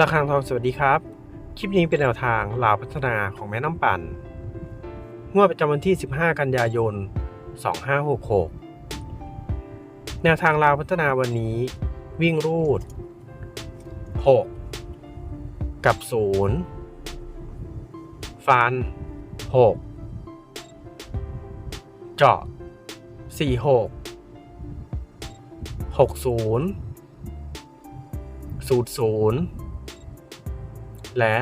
ระฆังทองสวัสดีครับ คลิปนี้เป็นแนวทางลาวพัฒนาของแม่น้ำปั่นงวดประจำวันที่ 15 กันยายน 2566 แนวทางลาวพัฒนาวันนี้ วิ่งรูด 6 กับ 0 ฟัน 6 เจาะ 46 60 00 และ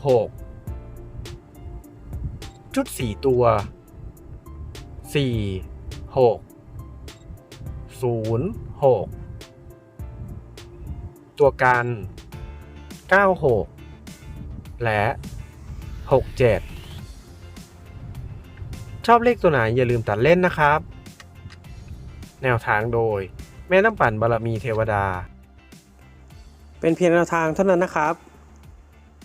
66ชุด 4 ตัว 4 6 0 6 ตัวกัน 96 และ 67 ชอบเลขตัวไหนอย่าลืมตัดเล่นนะครับ แนวทางโดย แม่น้ำปั่นบารมีเทวดา เป็นเพียงแนวทางเท่านั้นนะครับ